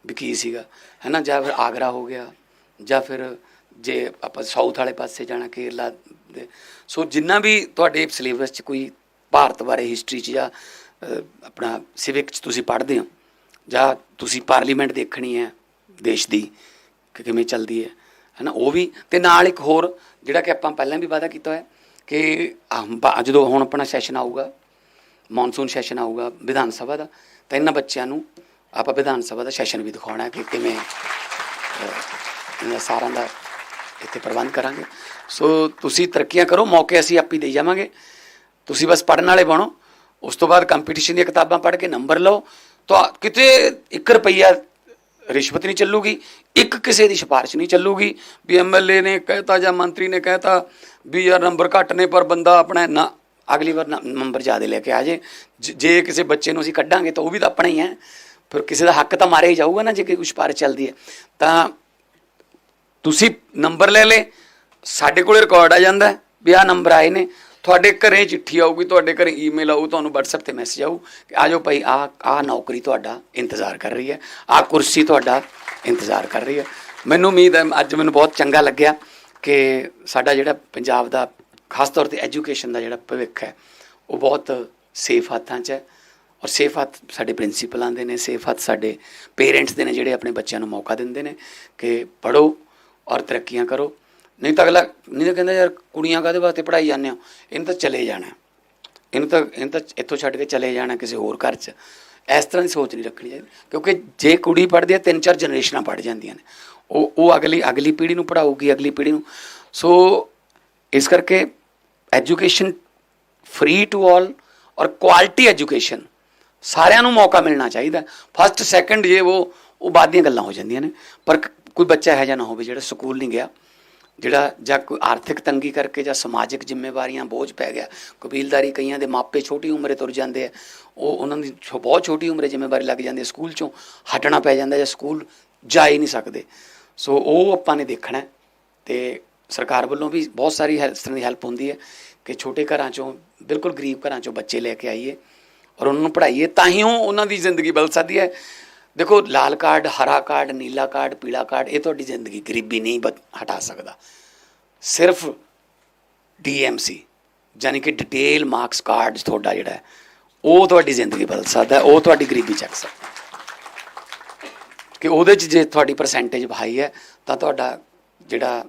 ਵੀ ਕੀ ਸੀਗਾ ਹੈ ਨਾ ਜਾਂ ਫਿਰ ਆਗਰਾ ਹੋ ਗਿਆ, ਜਾਂ ਫਿਰ ਜੇ ਆਪਾਂ ਸਾਊਥ ਵਾਲੇ ਪਾਸੇ ਜਾਣਾ, ਕੇਰਲਾ ਦੇ, ਸੋ ਜਿੰਨਾ ਵੀ ਤੁਹਾਡੇ ਸਿਲੇਬਸ 'ਚ ਕੋਈ ਭਾਰਤ ਬਾਰੇ ਹਿਸਟਰੀ 'ਚ ਜਾਂ ਆਪਣਾ ਸਿਵਿਕ 'ਚ ਤੁਸੀਂ ਪੜ੍ਹਦੇ ਹੋ, ਜਾਂ ਤੁਸੀਂ ਪਾਰਲੀਮੈਂਟ ਦੇਖਣੀ ਹੈ ਦੇਸ਼ ਦੀ ਕਿ ਕਿਵੇਂ ਚੱਲਦੀ ਹੈ ਹੈ ਨਾ ਉਹ ਵੀ, ਤੇ ਨਾਲ ਇੱਕ ਹੋਰ ਜਿਹੜਾ ਕਿ ਆਪਾਂ ਪਹਿਲਾਂ ਵੀ ਵਾਅਦਾ ਕੀਤਾ ਹੋਇਆ ਕਿ ਜਦੋਂ ਹੁਣ ਆਪਣਾ ਸੈਸ਼ਨ ਆਊਗਾ ਮੌਨਸੂਨ ਸੈਸ਼ਨ ਆਊਗਾ ਵਿਧਾਨ ਸਭਾ ਦਾ, ਤਾਂ ਇਹਨਾਂ ਬੱਚਿਆਂ ਨੂੰ ਆਪਾਂ ਵਿਧਾਨ ਸਭਾ ਦਾ ਸੈਸ਼ਨ ਵੀ ਦਿਖਾਉਣਾ ਕਿ ਕਿਵੇਂ ਇਹਨਾਂ ਸਾਰਿਆਂ ਦਾ ਇੱਥੇ ਪ੍ਰਬੰਧ ਕਰਾਂਗੇ। ਸੋ ਤੁਸੀਂ ਤਰੱਕੀਆਂ ਕਰੋ, ਮੌਕੇ ਅਸੀਂ ਆਪੀ ਦੇ ਜਾਵਾਂਗੇ। ਤੁਸੀਂ ਬਸ ਪੜਨ ਵਾਲੇ ਬਣੋ, ਉਸ ਤੋਂ ਬਾਅਦ ਕੰਪੀਟੀਸ਼ਨ ਦੀਆਂ ਕਿਤਾਬਾਂ ਪੜ੍ਹ ਕੇ ਨੰਬਰ ਲਓ, ਤਾਂ ਕਿਤੇ 1 ਰੁਪਈਆ ਰਿਸ਼ਵਤ ਨਹੀਂ ਚੱਲੂਗੀ, ਇੱਕ ਕਿਸੇ ਦੀ ਸਿਫਾਰਿਸ਼ ਨਹੀਂ ਚੱਲੂਗੀ, ਵੀ ਐਮਐਲਏ ਨੇ ਕਹਿਤਾ ਜਾਂ ਮੰਤਰੀ ਨੇ ਕਹਿਤਾ ਵੀ ਯਾਰ ਨੰਬਰ ਘੱਟ ਨੇ ਪਰ ਬੰਦਾ ਆਪਣਾ ਨਾ, ਅਗਲੀ ਵਾਰ ਨੰਬਰ ਜ਼ਿਆਦਾ ਲੈ ਕੇ ਆ ਜੇ, ਜ- ਜੇ ਕਿਸੇ ਬੱਚੇ ਨੂੰ ਅਸੀਂ ਕੱਢਾਂਗੇ ਤਾਂ ਉਹ ਵੀ ਤਾਂ ਆਪਣਾ ਹੀ ਹੈ, ਫਿਰ ਕਿਸੇ ਦਾ ਹੱਕ ਤਾਂ ਮਾਰਿਆ ਹੀ ਜਾਊਗਾ ਨਾ ਜੇ ਕੋਈ ਸਿਫਾਰਿਸ਼ ਚੱਲਦੀ ਹੈ। ਤਾਂ ਤੁਸੀਂ ਨੰਬਰ ਲੈ ਲੇ ਸਾਡੇ ਕੋਲੇ ਰਿਕਾਰਡ ਆ ਜਾਂਦਾ ਵੀ ਆਹ ਨੰਬਰ ਆਏ ਨੇ ਤੁਹਾਡੇ ਘਰੇ ਚਿੱਠੀ ਆਊਗੀ, ਤੁਹਾਡੇ ਘਰੇ ਈਮੇਲ ਆਊ, ਤੁਹਾਨੂੰ WhatsApp ਤੇ ਮੈਸੇਜ ਆਊ ਕਿ ਆਜੋ ਭਾਈ, ਆ ਆ ਨੌਕਰੀ ਤੁਹਾਡਾ ਇੰਤਜ਼ਾਰ ਕਰ ਰਹੀ ਹੈ, ਆ ਕੁਰਸੀ ਤੁਹਾਡਾ ਇੰਤਜ਼ਾਰ ਕਰ ਰਹੀ ਹੈ। ਮੈਨੂੰ ਉਮੀਦ ਹੈ, ਅੱਜ ਮੈਨੂੰ ਬਹੁਤ ਚੰਗਾ ਲੱਗਿਆ ਕਿ ਸਾਡਾ ਜਿਹੜਾ ਪੰਜਾਬ ਦਾ, ਖਾਸ ਤੌਰ ਤੇ ਐਜੂਕੇਸ਼ਨ ਦਾ ਜਿਹੜਾ ਭਵਿੱਖ ਹੈ, ਉਹ ਬਹੁਤ ਸੇਫ ਹੱਥਾਂ 'ਚ ਹੈ ਔਰ ਸੇਫ ਹੱਥ ਸਾਡੇ ਪ੍ਰਿੰਸੀਪਲਾਂ ਦੇ ਨੇ ਸੇਫ ਹੱਥ ਸਾਡੇ ਪੇਰੈਂਟਸ ਦੇ ਨੇ, ਜਿਹੜੇ ਆਪਣੇ ਬੱਚਿਆਂ ਨੂੰ ਮੌਕਾ ਦਿੰਦੇ ਨੇ ਕਿ ਪੜੋ ਔਰ ਤਰੱਕੀਆਂ ਕਰੋ। ਨਹੀਂ ਤਾਂ ਅਗਲਾ, ਨਹੀਂ ਤਾਂ ਕਹਿੰਦਾ ਯਾਰ ਕੁੜੀਆਂ ਕਾਹਦੇ ਵਾਸਤੇ ਪੜਾਈ ਜਾਂਦੇ ਹੋ? ਇਹਨੂੰ ਤਾਂ ਚਲੇ ਜਾਣਾ। ਇਹਨੂੰ ਤਾਂ ਇਹਨੂੰ ਤਾਂ ਇੱਥੋਂ ਛੱਡ ਕੇ ਚਲੇ ਜਾਣਾ ਕਿਸੇ ਹੋਰ ਘਰ 'ਚ। ਇਸ ਤਰ੍ਹਾਂ ਦੀ ਸੋਚ ਨਹੀਂ ਰੱਖਣੀ ਚਾਹੀਦੀ। ਕਿਉਂਕਿ ਜੇ ਕੁੜੀ ਪੜ੍ਹਦੀ ਹੈ, ਤਿੰਨ ਚਾਰ ਜਨਰੇਸ਼ਨਾਂ ਪੜ੍ਹ ਜਾਂਦੀਆਂ ਨੇ। ਉਹ ਉਹ ਅਗਲੀ ਅਗਲੀ ਪੀੜ੍ਹੀ ਨੂੰ ਪੜਾਊਗੀ ਅਗਲੀ ਪੀੜ੍ਹੀ ਨੂੰ। ਸੋ ਇਸ ਕਰਕੇ ਐਜੂਕੇਸ਼ਨ ਫ੍ਰੀ ਟੂ ਆਲ ਔਰ ਕੁਆਲਿਟੀ ਐਜੂਕੇਸ਼ਨ ਸਾਰਿਆਂ ਨੂੰ ਮੌਕਾ ਮਿਲਣਾ ਚਾਹੀਦਾ। ਫਸਟ, ਸੈਕੰਡ ਜੇ ਉਹ ਉਹ ਬਾਅਦ ਦੀਆਂ ਗੱਲਾਂ ਹੋ ਜਾਂਦੀਆਂ ਨੇ। ਪਰ ਕੋਈ ਬੱਚਾ ਇਹੋ ਜਿਹਾ ਨਾ ਹੋਵੇ ਜਿਹੜਾ ਸਕੂਲ ਨਹੀਂ ਗਿਆ। ਜਿਹੜਾ ਜਾਂ ਕੋਈ ਆਰਥਿਕ ਤੰਗੀ ਕਰਕੇ ਜਾਂ ਸਮਾਜਿਕ ਜ਼ਿੰਮੇਵਾਰੀਆਂ ਬੋਝ ਪੈ ਗਿਆ, ਕਬੀਲਦਾਰੀ ਕਈਆਂ ਦੇ ਮਾਪੇ ਛੋਟੀ ਉਮਰੇ ਤੁਰ ਜਾਂਦੇ ਆ, ਉਹ ਉਹਨਾਂ ਦੀ ਛੋ- ਬਹੁਤ ਛੋਟੀ ਉਮਰੇ ਜ਼ਿੰਮੇਵਾਰੀ ਲੱਗ ਜਾਂਦੀ ਹੈ, ਸਕੂਲ ਚੋਂ ਹਟਣਾ ਪੈ ਜਾਂਦਾ ਜਾਂ ਸਕੂਲ ਜਾ ਹੀ ਨਹੀਂ ਸਕਦੇ। ਸੋ ਉਹ ਆਪਾਂ ਨੇ ਦੇਖਣਾ ਹੈ ਤੇ ਸਰਕਾਰ ਵੱਲੋਂ ਵੀ ਬਹੁਤ ਸਾਰੀ ਹੈਲਪ- ਇਸ ਤਰ੍ਹਾਂ ਦੀ ਹੈਲਪ ਹੁੰਦੀ ਹੈ ਕਿ ਛੋਟੇ ਘਰਾਂ ਚੋਂ, ਬਿਲਕੁਲ ਗਰੀਬ ਘਰਾਂ ਚੋਂ ਬੱਚੇ ਲੈ ਕੇ ਆਈਏ ਔਰ ਉਹਨਾਂ ਨੂੰ ਪੜ੍ਹਾਈਏ, ਤਾਂ ਹੀ ਉਹ ਉਹਨਾਂ ਦੀ ਜ਼ਿੰਦਗੀ ਬਦਲ ਸਕਦੀ ਹੈ। ਦੇਖੋ, ਲਾਲ ਕਾਰਡ, ਹਰਾ ਕਾਰਡ, ਨੀਲਾ ਕਾਰਡ, ਪੀਲਾ ਕਾਰਡ, ਇਹ ਤੁਹਾਡੀ ਜ਼ਿੰਦਗੀ ਗਰੀਬੀ ਨਹੀਂ ਬਦ- ਹਟਾ ਸਕਦਾ। ਸਿਰਫ ਡੀਐਮਸੀ ਯਾਨੀ ਕਿ ਡਿਟੇਲ ਮਾਰਕਸ ਕਾਰਡ ਤੁਹਾਡਾ ਜਿਹੜਾ ਉਹ ਤੁਹਾਡੀ ਜ਼ਿੰਦਗੀ ਬਦਲ ਸਕਦਾ, ਉਹ ਤੁਹਾਡੀ ਗਰੀਬੀ ਚੱਕ ਸਕਦਾ। ਕਿ ਉਹਦੇ ਚ ਜੇ ਤੁਹਾਡੀ ਪਰਸੈਂਟੇਜ ਹਾਈ ਹੈ, ਤਾਂ ਤੁਹਾਡਾ ਜਿਹੜਾ